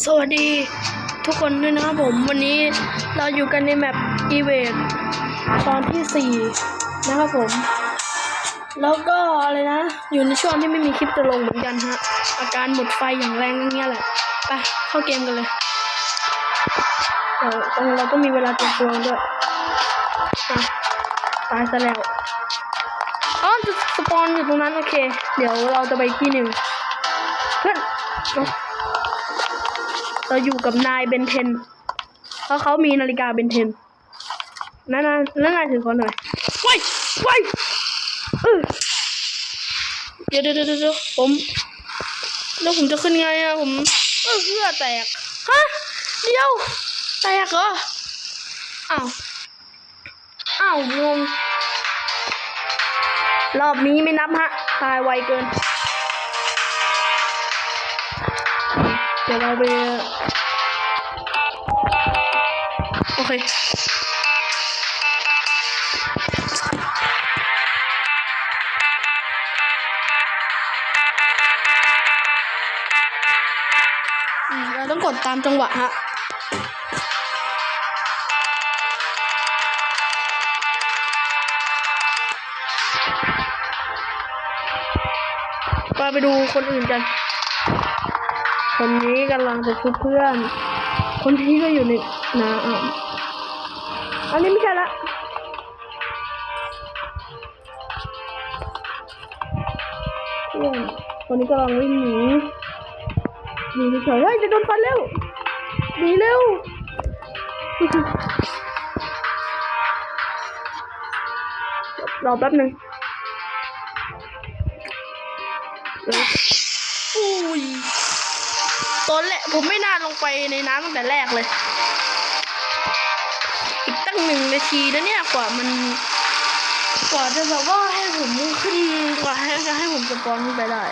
สวัสดีทุกคนด้วยนะครับผมวันนี้เราอยู่กันในแมปอีเวนตอนที่ 4 นะครับผม แล้วก็อะไรนะ อยู่ในช่วงที่ไม่มีคลิปจะลงเหมือนกันฮะ อาการหมดไฟอย่างแรงอย่างเงี้ยแหละไปเข้าเกมกันเลยเดี๋ยวตรงเราต้องมีเวลาเตรียมตัวด้วยตายซะแล้วอ๋อจะสปอนอยู่ตรงนั้นโอเค เดี๋ยวเราจะไปที่หนึ่งเพื่อน เอาเราอยู่กับนายเบนเทน เพราะเขามีนาฬิกาเบนเทน นั่นนะนั่นนายถือคนหน่อยว้ายว้ายเออเดี๋ยวเดี๋ยวเดี๋ยวเดี๋ยวผม แล้วผมจะขึ้นไงอะผม เออเสื้อแตก ฮะ เดี๋ยว แตกเหรอ อ้าว อ้าวงงรอบนี้ไม่นับฮะ ตายไวเกิน ดี๋ยวเราไปโอเคเราต้องกดตามจังหวะฮะไปไปดูคนอื่นกัน คนนี้กำลังจะชุบเพื่อน คนที่ก็อยู่ในน้ำอะอันนี้ไม่ใช่ละเพื่อนคนนี้กำลังวิ่งหนีหนีเฉยๆเฮ้ยจะโดนฟันเร็วหนีเร็วรอแป๊บหนึ่งอุ้ย ตอนแรกผมไม่น่าลงไปในน้ำตั้งแต่แรกเลย อีกตั้งหนึ่งนาทีนะเนี่ยกว่ามัน กว่าจะแบบว่าให้ผมขึ้นกว่าให้จะให้ผมสปอนขึ้นไปได้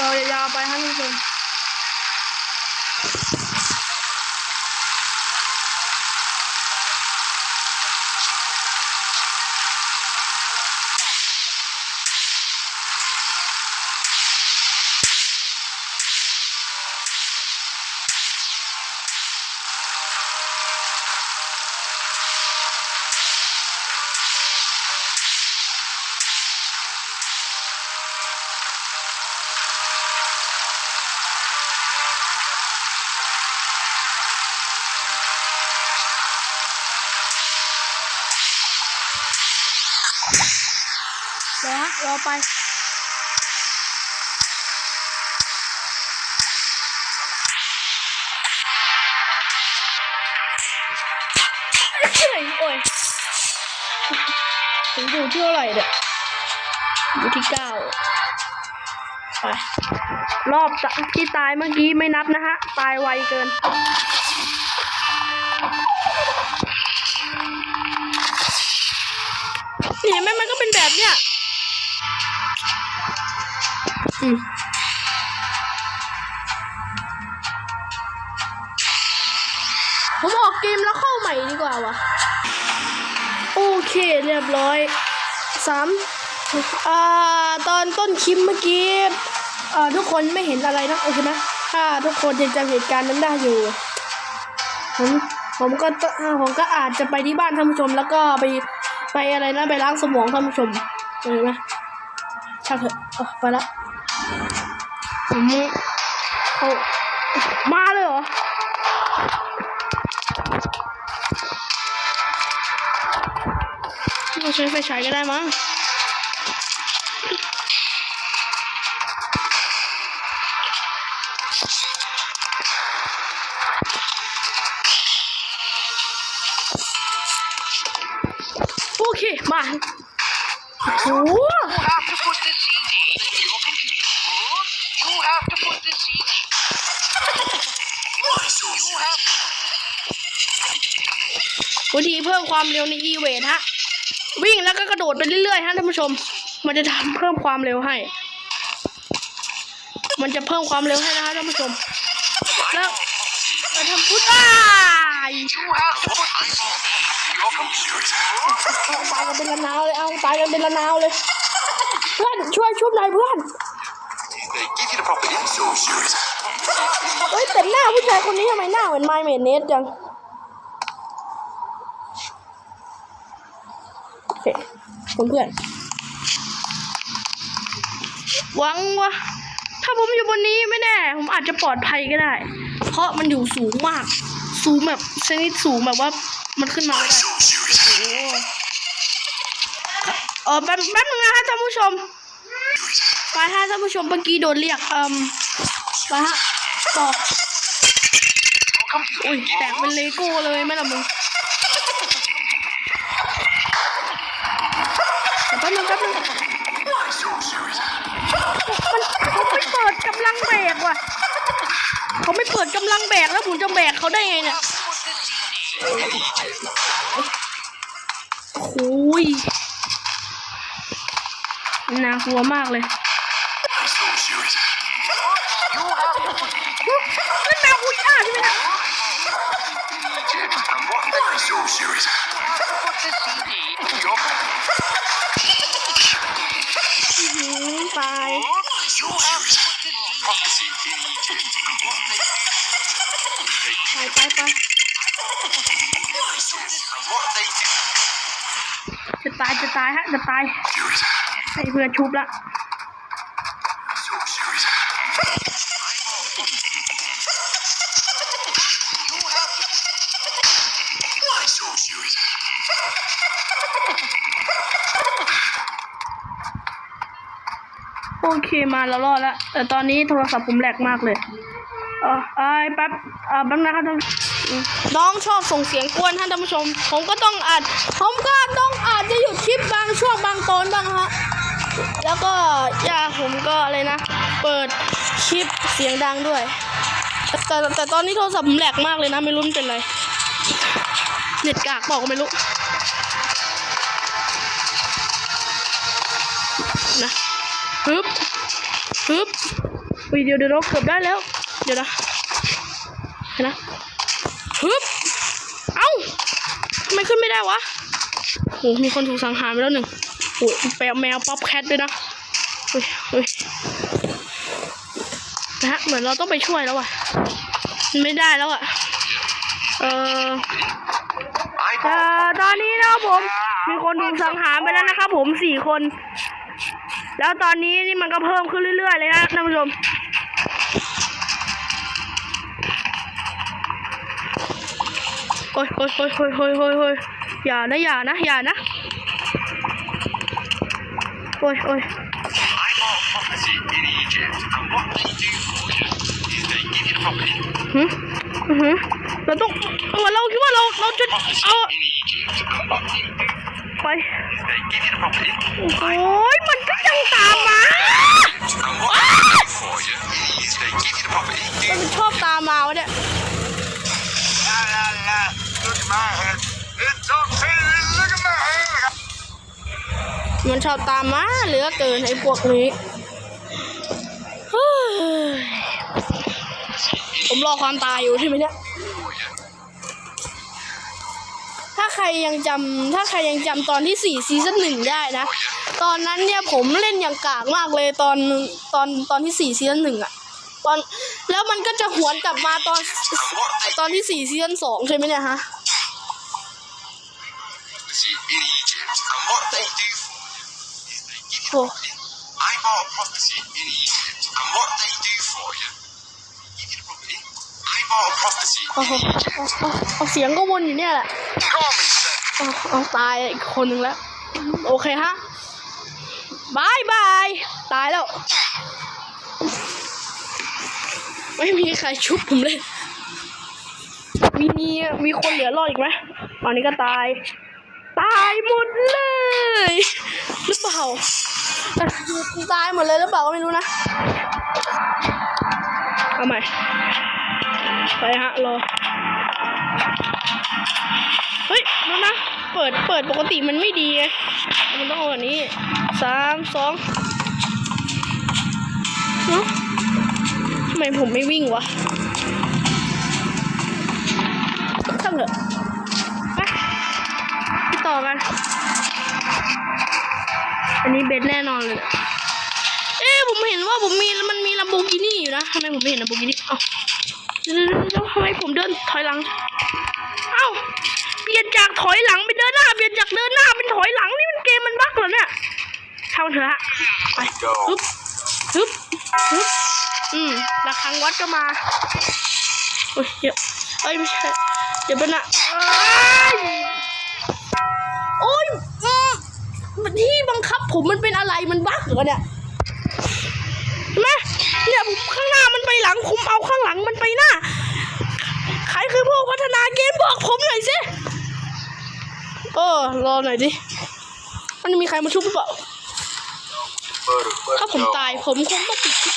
เรายาวไปฮะทุกคน รอฮะรอไปเฮ้ยโอ้ยผมอยู่ที่เท่าไหร่เนี่ยอยู่ที่เก้าไป รอบที่ตายเมื่อกี้ไม่นับนะฮะ ตายไวเกิน แบบเนี้ยอืมผมออกเกมแล้วเข้าใหม่ดีกว่าวะโอเคเรียบร้อยสามอ่าตอนต้นคลิปเมื่อกี้อ่าทุกคนไม่เห็นอะไรนะโอเคไหมถ้าทุกคนยังจำเหตุการณ์นั้นได้อยู่ผมผมก็ผมก็อาจจะไปที่บ้านท่านผู้ชมแล้วก็ไป ไปอะไรนะไปล้างสมองท่านผู้ชมเห็นไหมช่างเถอะเอไปละผมเขามาเลยเหรอเราใช้ไฟฉายก็ได้มั้ง บ้โอ้วิธีเพิ่มความเร็วในอีเวทฮะ วิ่งแล้วก็กระโดดไปเรื่อยๆฮะท่านผู้ชม มันจะทำเพิ่มความเร็วให้ มันจะเพิ่มความเร็วให้นะฮะท่านผู้ชม แล้วมาทำพุทธาย You เอาตายกันเป็นละนาวเลย เอาตายกันเป็นละนาวเลย เพื่อนช่วยชุบหน่อยเพื่อน They give you the proper info. Serious. เฮ้ยแต่หน้าผู้ชายคนนี้ทำไมหน้าเหมือนไมเมดเนสจังโอเคเพื่อนๆหวังว่าถ้าผมอยู่บนนี้ไม่แน่ ผมอาจจะปลอดภัยก็ได้ เพราะมันอยู่สูงมาก สูงแบบ ชนิดสูงแบบว่ามันขึ้นมาไม่ได้ So serious. โอ้เออแป๊บแป๊บนึงนะฮะท่านผู้ชมไปฮะท่านผู้ชมเมื่อกี้โดนเรียกเอ่มไปฮะต่อ Welcome to อุ้ยแตกเป็นเลโก้เลยไหมล่ะมึงเดี๋ยวแป๊บนึงแป๊บนึง So serious. มันเขาไม่เปิดกำลังแบกว่ะเขาไม่เปิดกำลังแบกแล้วผมจะแบกเขาได้ไงเนี่ย โอ้ยน่ากลัวมากเลยน่นแมวคุยอะใช่ไหมนะายไปไปไป จะตายจะตายฮะจะตาย Serious. ให้เพื่อนชุบละโอเคมาแล้วรอดแล้วแต่ตอนนี้โทรศัพท์ผมแหลกมากเลยเออไอ้ยแป๊บเออแป๊บนะครับท่าน น้องชอบส่งเสียงกวนท่านท่านผู้ชม ผมก็ต้องอัด ผมก็ต้องอาจจะหยุดคลิปบางช่วงบางตอนบ้างฮะ แล้วก็ย่าผมก็อะไรนะ เปิดคลิปเสียงดังด้วย แต่แต่แต่ตอนนี้โทรศัพท์ผมแหลกมากเลยนะ ไม่รู้มันเป็นไร เน็ตกากบอกก็ไม่รู้นะฮึบฮึบวิเดี๋ยวเดี๋ยวเราเกือบได้แล้ว เดี๋ยวนะเห็นนะ ฮึบเอ้าทำไมขึ้นไม่ได้วะโหมีคนถูกสังหารไปแล้วหนึ่งโอ้ยแปลแมวป๊อปแคทด้วยนะเฮ้ยเฮ้ยนะฮะเหมือนเราต้องไปช่วยแล้วอะไม่ได้แล้วอะเออ I เอ่อตอนนี้นะครับผม มีคนถูกสังหารไปแล้วนะครับผมสี่คน แล้วตอนนี้นี่มันก็เพิ่มขึ้นเรื่อยๆเลยนะท่านผู้ชม อ้ยโอ้ยโอ้ยโอ้ยโอ้ยโอ้ยโอ้ยอย่านะอย่านะอย่านะโอ้ยโอ้ย I bought property in Egypt, and what they do for you is they give you the property. หืมอือหือเราต้องเออเราคิดว่าเราเราจะ Property เอา in Egypt, and what they do ไป is they give you the property. โอ้ยมันก็ยังตามมา And what they do for you is they give you the property. มันชอบตามมาวะเนี่ย La la la, look at my head. It's okay, look at my head. มันชอบตามมาเหลือเกินไอ้พวกนี้ผมรอความตายอยู่ใช่ไหมเนี่ย ถ้าใครยังจำถ้าใครยังจำตอนที่สี่ซีซั่นหนึ่งได้นะ ตอนนั้นเนี่ยผมเล่นอย่างกากมากเลยตอนตอนตอนที่สี่ซีซั่นหนึ่งอะตอนแล้วมันก็จะหวนกลับมาตอนตอนที่สี่ซีซั่นสองใช่ไหมเนี่ยฮะ is they give you โอ้ I bought a property in Egypt, and what they do for you, give you the property. I bought a property โอ้โห in เอา Egypt. เอาเอาเสียงก็วนอยู่เนี่ยแหละ Call me, sir. เอาเอาตายอีกคนหนึ่งแล้ว โอเคฮะบายบาย ตายแล้ว ไม่มีใครชุบผมเลย มีมีมีคนเหลือรอดอีกไหมตอนนี้ก็ตาย ตายหมดเลย หรือเปล่าเอ้ย ตายหมดเลยหรือเปล่าก็ไม่รู้นะ เอาใหม่ ไปฮะรอ เฮ้ยแล้วนะ เปิด เปิดปกติมันไม่ดีไง มันต้องเอาอันนี้สามสองเนาะทำไมผมไม่วิ่งวะช่างเถอะไปต่อกัน อันนี้เบสแน่นอนเลยนะเอ๊ะผมเห็นว่าผมมีมันมีลัมโบกินี่อยู่นะทำไมผมไม่เห็นลัมโบกินี่เอ้าเดี๋ยวๆๆๆทำไมผมเดินถอยหลัง เอ้า เปลี่ยนจากถอยหลังเป็นเดินหน้า เปลี่ยนจากเดินหน้าเป็นถอยหลังนี่มันเกมมันบั๊กเหรอเนี่ยช่างมันเถอะฮะไปฮึบฮึบฮึบอืมระฆังวัดก็มาโอ้ยเดี๋ยวเอ้ยไม่ใช่เดี๋ยวเป็นอะ ที่บังคับผมมันเป็นอะไรมันบั๊กเหรอเนี่ยเห็นไหมเนี่ยผมข้างหน้ามันไปหลังผมเอาข้างหลังมันไปหน้าใครคือผู้พัฒนาเกมบอกผมหน่อยสิเออรอหน่อยดิมันมีใครมาชุบหรือเปล่าถ้าผมตายผมคงต้องปิดคลิป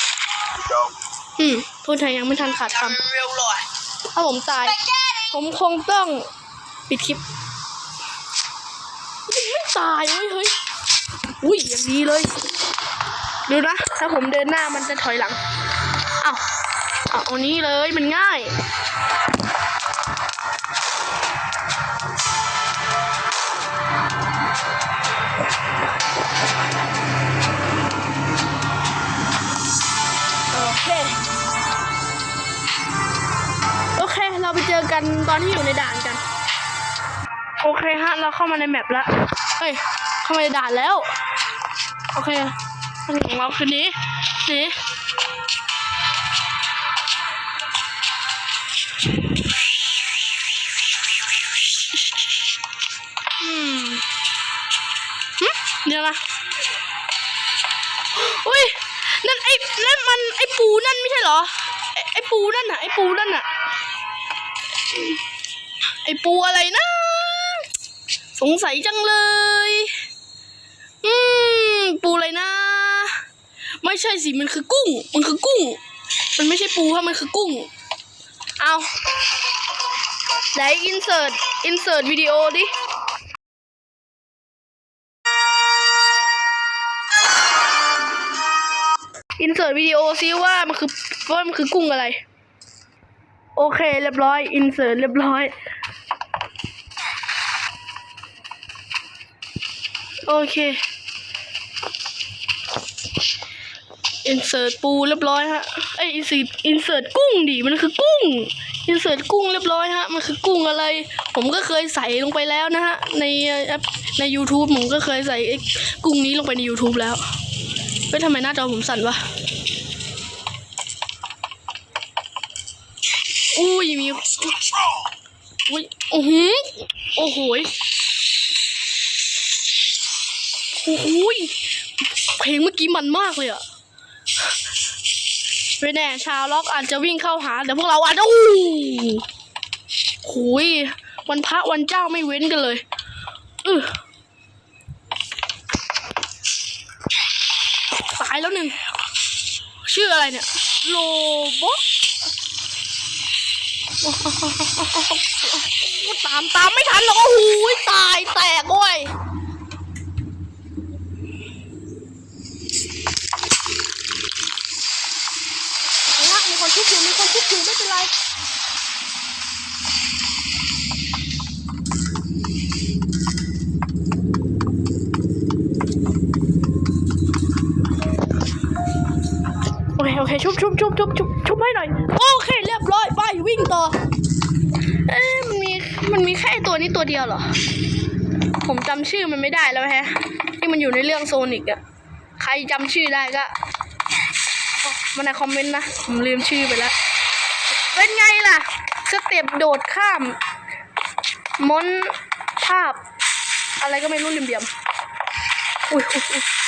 อืมพูดไทยยังไม่ทันขาดคำถ้าผมตาย ผมคงต้องปิดคลิป ตายเว้ยเฮ้ยอุ้ยอย่างดีเลย ดูนะ ถ้าผมเดินหน้ามันจะถอยหลังอ้าวเอาเอานี้เลยมันง่ายโอเคโอเคเราไปเจอกันตอนที่อยู่ในด่านกัน โอเคฮะ เราเข้ามาในแมปแล้ว เฮ้ยเข้ามาในด่านแล้ว โอเคทางของเราคืนนี้นีอืมเดี๋ยวนะอุ้ย นั่นไอ้ นั่นมันไอ้ปูนั่นไม่ใช่เหรอ ไอ้ไอ้ปูนั่นน่ะ ไอ้ปูนั่นน่ะ ไอ้ปูอะไรนะ สงสัยจังเลย อืม ปูอะไรนะ ไม่ใช่สิ มันคือกุ้ง มันคือกุ้ง มันไม่ใช่ปูค่ะมันคือกุ้ง เอาไหนอินเสิร์ต อินเสิร์ตวิดีโอดิอินเสิร์ตวิดีโอซิว่ามันคือว่ามันคือกุ้งอะไร โอเค เรียบร้อย อินเสิร์ตเรียบร้อย โอเค อินเสิร์ตปูเรียบร้อยฮะไอยอินเสิร์ตอินเสิร์ตกุ้งดิมันคือกุ้ง อินเสิร์ตกุ้งเรียบร้อยฮะ มันคือกุ้งอะไร ผมก็เคยใส่ลงไปแล้วนะฮะ ในแอปใน YouTube ผมก็เคยใส่ไอ้กุ้งนี้ลงไปใน YouTube แล้วเฮ้ยทำไมหน้าจอผมสั่นวะอุ้ยมีอุ้ยโอ้โหโอ้โห อ้ยเพลงเมื่อกี้มันมากเลยอะไม่แน่ชาวล็อกอาจจะวิ่งเข้าหาแต่พวกเราอาจจะอู้หูยวันพระวันเจ้าไม่เว้นกันเลยเออตายแล้วหนึ่ง ชื่ออะไรเนี่ย โลโบตามตามไม่ทันหรอกโอ้โหตายแตกเว้ย เคโอเคชุบชุบชุบชุบชุบชุบให้หน่อย โอเค เรียบร้อยไปวิ่งต่อ เอ๊ะมันมีมันมีแค่ไอ้ตัวนี้ตัวเดียวเหรอ ผมจำชื่อมันไม่ได้แล้วแฮะ ที่มันอยู่ในเรื่องโซนิกอะใครจำชื่อได้ก็มาในคอมเมนต์นะ ผมลืมชื่อไปแล้ว เป็นไงล่ะ สเต็ปโดดข้ามมอนภาพ อะไรก็ไม่รู้เหลี่ยมๆอุ้ยอุ้ย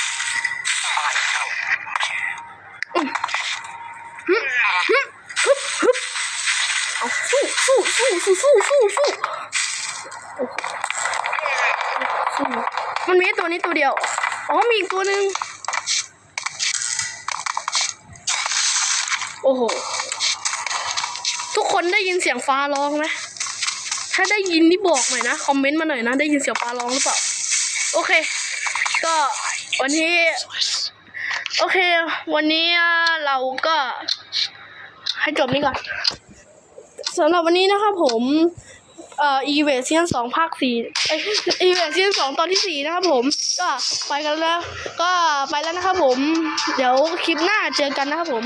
สู้สู้สู้สู้สู้สู้มันมีตัวนี้ตัวเดียว อ๋อมีอีกตัวหนึ่งโอ้โห ทุกคนได้ยินเสียงฟ้าร้องไหมถ้าได้ยินนี่บอกหน่อยนะ คอมเมนต์มาหน่อยนะ ได้ยินเสียงปลาร้องหรือเปล่า โอเค ก็วันนี้โอเค วันนี้เราก็ให้จบนี้ก่อน สำหรับวันนี้นะครับผมเอ่ออีเวซีซั่นสองภาคสี่อีเวซีซั่นสองตอนที่สี่นะครับผม ก็ไปกันแล้ว ก็ไปแล้วนะครับผม เดี๋ยวคลิปหน้าเจอกันนะครับผม